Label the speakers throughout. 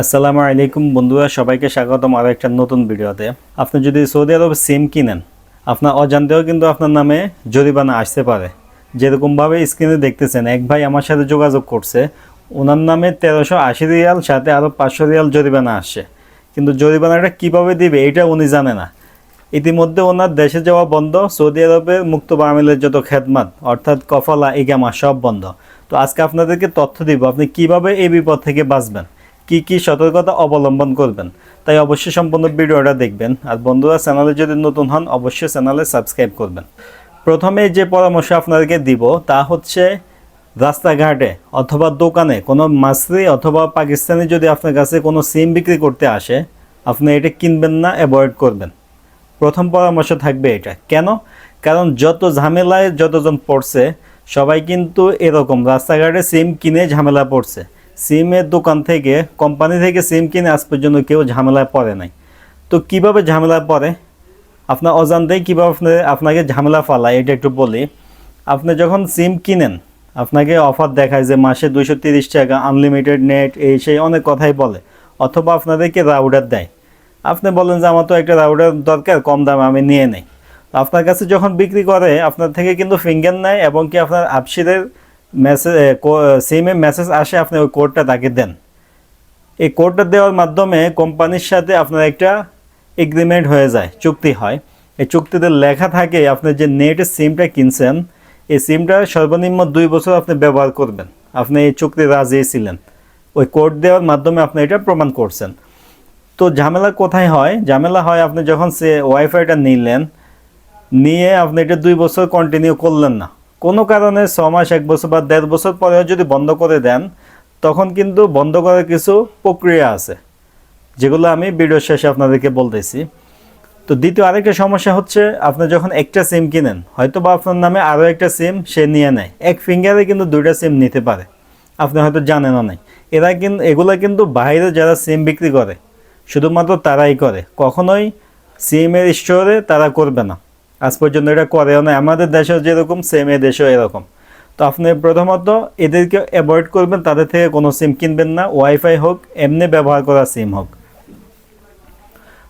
Speaker 1: আসসালামু আলাইকুম বন্ধুরা, সবাইকে স্বাগতম আরও একটা নতুন ভিডিওতে। আপনি যদি সৌদি আরবে সিম কিনেন, আপনার অজান্তেও কিন্তু আপনার নামে জরিমানা আসতে পারে। যেরকমভাবে স্ক্রিনে দেখতেছেন, এক ভাই আমার সাথে যোগাযোগ করছে, ওনার নামে তেরোশো আশি রিয়াল, সাথে আরও পাঁচশো রিয়াল জরিমানা আসছে। কিন্তু জরিমানাটা কীভাবে দিবে, এটা উনি জানে না। ইতিমধ্যে ওনার দেশে যাওয়া বন্ধ, সৌদি আরবের মুক্ত বামিলের যত খেদমাত, অর্থাৎ কফলা, ইগামা, সব বন্ধ। তো আজকে আপনাদেরকে তথ্য দিব, আপনি কীভাবে এই বিপদ থেকে বাঁচবেন? কি কি সতর্কতা অবলম্বন করবেন, তাই অবশ্যই সম্পূর্ণ ভিডিওটা দেখবেন। আর বন্ধুরা, চ্যানেলে যদি নতুন হন, অবশ্যই চ্যানেলে সাবস্ক্রাইব করবেন। প্রথমে যে পরামর্শ আপনাদেরকে দিব, তা হচ্ছে রাস্তাঘাটে অথবা দোকানে কোনো মাসরি অথবা পাকিস্তানি যদি আপনার কাছে কোনো সিম বিক্রি করতে আসে, আপনি এটা কিনবেন না, অ্যাভয়েড করবেন। প্রথম পরামর্শ থাকবে এটা। কেন? কারণ যত ঝামেলায় যতজন পড়ছে, সবাই কিন্তু এরকম রাস্তাঘাটে সিম কিনে ঝামেলা পড়ছে। সিমের দোকান থেকে, কোম্পানি থেকে সিম কিনে আজ পর্যন্ত কেউ ঝামেলায় পড়ে নাই। তো কীভাবে ঝামেলা পড়ে? আপনার অজান্তেই কীভাবে আপনি, আপনাকে ঝামেলা ফালায়, এটা একটু বলি। আপনি যখন সিম কিনেন, আপনাকে অফার দেখায় যে মাসে দুইশো তিরিশ টাকা, আনলিমিটেড নেট, এই সেই অনেক কথাই বলে, অথবা আপনাদেরকে রাউডার দেয়। আপনি বলেন যে আমার তো একটা রাউডার দরকার, কম দামে আমি নিয়ে নেই। আপনার কাছে যখন বিক্রি করে, আপনার থেকে কিন্তু ফিঙ্গার নেয় এবং কি আপনার আপসিদের মেসেজ সিমে মেসেজ আসে, আপনি ওই কোডটা তাকে দেন। এই কোডটা দেওয়ার মাধ্যমে কোম্পানির সাথে আপনার একটা এগ্রিমেন্ট হয়ে যায়, চুক্তি হয়। এই চুক্তিতে লেখা থাকে, আপনি যে নেটের সিমটা কিনছেন, এই সিমটা সর্বনিম্ন দুই বছর আপনি ব্যবহার করবেন। আপনি এই চুক্তি রাজি ছিলেন। ওই কোড দেওয়ার মাধ্যমে আপনি এটা প্রমাণ করছেন। তো ঝামেলা কোথায় হয়? ঝামেলা হয় আপনি যখন সে ওয়াইফাইটা নিলেন, নিয়ে আপনি এটা দুই বছর কন্টিনিউ করলেন না। কোনো কারণে ছ মাস, এক বছর বা দেড় বছর পরেও যদি বন্ধ করে দেন, তখন কিন্তু বন্ধ করার কিছু প্রক্রিয়া আছে, যেগুলো আমি ভিডিও শেষে আপনাদেরকে বলতেছি। তো দ্বিতীয় আরেকটা সমস্যা হচ্ছে, আপনি যখন একটা সিম কিনেন হয়তো বা আপনার নামে আরও একটা সিম সে নিয়ে নেয়। এক ফিঙ্গারে কিন্তু দুইটা সিম নিতে পারে, আপনি হয়তো জানেনও নাই। এরা কিন্তু এগুলো কিন্তু বাইরে যারা সিম বিক্রি করে, শুধুমাত্র তারাই করে। কখনোই সিমের স্টোরে তারা করবে না। আজ পর্যন্ত এটা করেও না আমাদের দেশেও যেরকম সেম এ দেশেও এরকম। তো আপনি প্রথমত এদেরকে অ্যাভয়েড করবেন, তাদের থেকে কোনো সিম কিনবেন না। ওয়াইফাই হোক, এমনি ব্যবহার করা সিম হোক।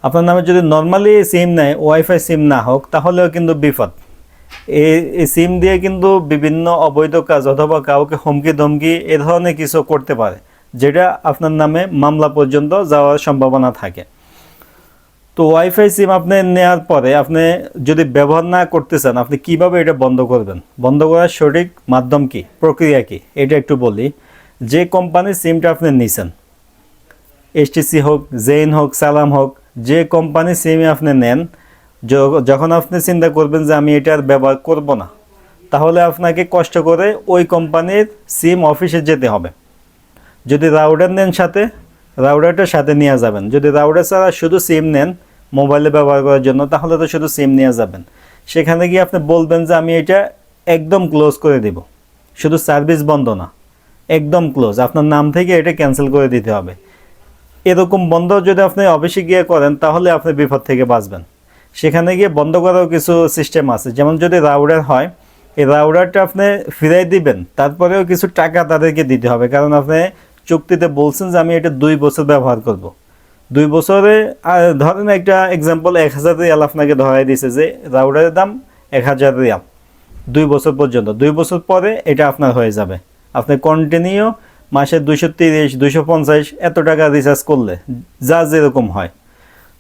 Speaker 1: আপনার নামে যদি নর্মালি সিম নেয় ওয়াইফাই সিম না হোক, তাহলেও কিন্তু বিপদ। এই সিম দিয়ে কিন্তু বিভিন্ন অবৈধ কাজ অথবা কাউকে হুমকি ধমকি এ ধরনের কিছু করতে পারে, যেটা আপনার নামে মামলা পর্যন্ত যাওয়ার সম্ভাবনা থাকে। তো ওয়াইফাই সিম আপনি নেওয়ার পরে আপনি যদি ব্যবহার না করতে চান, আপনি কীভাবে এটা বন্ধ করবেন? বন্ধ করার সঠিক মাধ্যম কি? প্রক্রিয়া কি? এটা একটু বলি। যে কোম্পানির সিমটা আপনি নিছেন এসটিসি হোক জেইন হোক সালাম হোক, যে কোম্পানি সিমে আপনি নেন যখন আপনি চিন্তা করবেন যে আমি এটা আর ব্যবহার করব না, তাহলে আপনাকে কষ্ট করে ওই কোম্পানির সিম অফিসে যেতে হবে। যদি রাউডার নেন সাথে রাউডারটা সাথে নিয়ে যাবেন। যদি রাউডার ছাড়া শুধু সিম নেন মোবাইলে ব্যবহার করার জন্য, তাহলে তো শুধু সিম নিয়ে যাবেন। সেখানে গিয়ে আপনি বলবেন যে আমি এটা একদম ক্লোজ করে দিব। শুধু সার্ভিস বন্ধ না, একদম ক্লোজ আপনার নাম থেকে এটা ক্যান্সেল করে দিতে হবে। এরকম বন্ধ যদি আপনি অফিসে গিয়ে করেন, তাহলে আপনি বিপদ থেকে বাঁচবেন। সেখানে গিয়ে বন্ধ করারও কিছু সিস্টেম আছে। যেমন যদি রাউডার হয়, এই রাউডারটা আপনি ফিরাই দিবেন, তারপরেও কিছু টাকা তাদেরকে দিতে হবে। কারণ আপনি চুক্তিতে বলছেন যে আমি এটা দুই বছর ব্যবহার করব। দুই বছরে ধরেন একটা এক্সাম্পল এক হাজার রিয়াল আপনাকে ধরাই দিছে যে, রাউডারের দাম এক হাজার রিয়াল। দুই বছর পর্যন্ত। দুই বছর পরে এটা আপনার হয়ে যাবে। আপনি কন্টিনিউ মাসে দুইশো তিরিশ, দুইশো পঞ্চাশ এত টাকা রিচার্জ করলে, যা যেরকম হয়।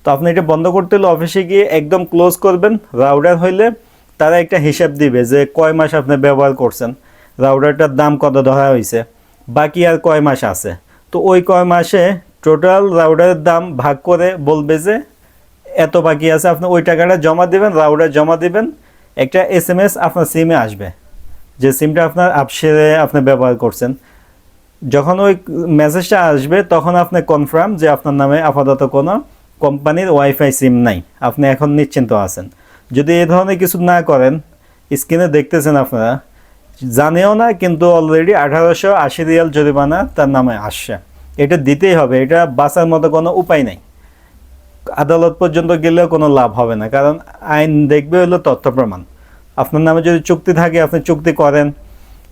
Speaker 1: তো আপনি এটা বন্ধ করতে হলে অফিসে গিয়ে একদম ক্লোজ করবেন। রাউডার হইলে তারা একটা হিসাব দিবে যে, কয় মাস আপনি ব্যবহার করছেন, রাউডারটার দাম কত ধরা হয়েছে বাকি আর কয় মাস আছে। তো ওই কয় মাসে টোটাল রাউডারের দাম ভাগ করে বলবে যে এত বাকি আছে, আপনি ওই টাকাটা জমা দিবেন রাউডার জমা দিবেন, একটা এস এম এস আপনার সিমে আসবে। যে সিমটা আপনার আপসেরে আপনি ব্যবহার করছেন। যখন ওই মেসেজটা আসবে, তখন আপনি কনফার্ম যে আপনার নামে আপাতত কোনো কোম্পানির ওয়াইফাই সিম নাই। আপনি এখন নিশ্চিন্ত আছেন। যদি এ ধরনের কিছু না করেন স্ক্রিনে দেখতেছেন আপনারা, জানেও না, কিন্তু অলরেডি আঠারোশো আশি রিয়াল জরিমানা তার নামে আসছে। এটা দিতেই হবে, এটা বাঁচার মতো কোনো উপায় নাই। আদালত পর্যন্ত গেলেও কোনো লাভ হবে না, কারণ আইন দেখবে হলো তথ্য প্রমাণ। আপনার নামে যদি চুক্তি থাকে, আপনি চুক্তি করেন।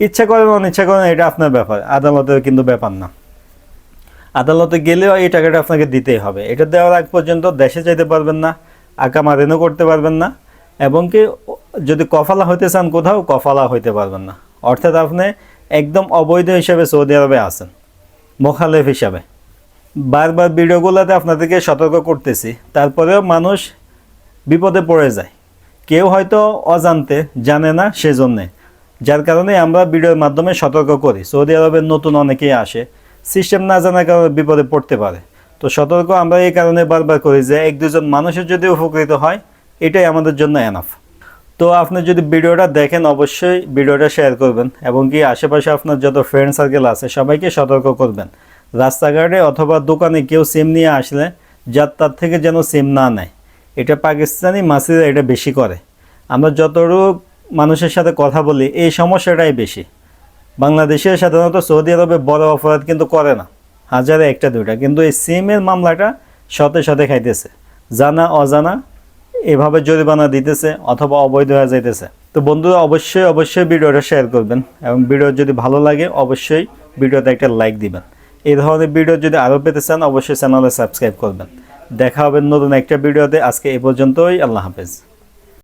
Speaker 1: ইচ্ছা করেন অনিচ্ছা করেন এটা আপনার ব্যাপার, আদালতের কিন্তু ব্যাপার না। আদালতে গেলেও এই টাকাটা আপনাকে দিতেই হবে। এটা দেওয়ার আগ পর্যন্ত দেশে যেতে পারবেন না, আঁকা মারেনও করতে পারবেন না, এবং কি যদি কফালা হইতে চান কোথাও, কফালা হইতে পারবেন না। অর্থাৎ আপনি একদম অবৈধ হিসেবে সৌদি আরবে আছেন। মোখালেফ হিসাবে। বারবার ভিডিওগুলোতে আপনাদেরকে সতর্ক করতেছি, তারপরেও মানুষ বিপদে পড়ে যায়। কেউ হয়তো অজান্তে জানে না সেজন্যে, যার কারণে আমরা ভিডিওর মাধ্যমে সতর্ক করি। সৌদি আরবের নতুন অনেকেই আসে, সিস্টেম না জানার কারণে বিপদে পড়তে পারে। তো সতর্ক আমরা এই কারণে বারবার করি যে, এক দুজন মানুষের যদি উপকৃত হয়, এটাই আমাদের জন্য এনাফ তো আপনি যদি ভিডিওটা দেখেন, অবশ্যই ভিডিওটা শেয়ার করবেন এবং কি আশেপাশে আপনার যত ফ্রেন্ড সার্কেল আছে, সবাইকে সতর্ক করবেন। রাস্তাঘাটে অথবা দোকানে কেউ সিম নিয়ে আসলে যার তার থেকে যেন সিম না নেয়। এটা পাকিস্তানি মাসিরা এটা বেশি করে। আমরা যতটুকু মানুষের সাথে কথা বলি, এই সমস্যাটাই বেশি। বাংলাদেশে সাধারণত সৌদি আরবে বড় অপরাধ কিন্তু করে না, হাজারে একটা দুইটা। কিন্তু এই সিমের মামলাটা শতে শতে খাইতেছে। জানা, অজানা এভাবে জরিমানা দিতেছে অথবা অবৈধ হয়ে যাইতেছে। তো বন্ধুরা, অবশ্যই অবশ্যই ভিডিওটা শেয়ার করবেন এবং ভিডিও যদি ভালো লাগে, অবশ্যই ভিডিওতে একটা লাইক দিবেন। এই ধরনের ভিডিও যদি আরও পেতে চান, অবশ্যই চ্যানেলে সাবস্ক্রাইব করবেন। দেখা হবে নতুন একটা ভিডিওতে। আজকে এ পর্যন্তই, আল্লাহ হাফেজ।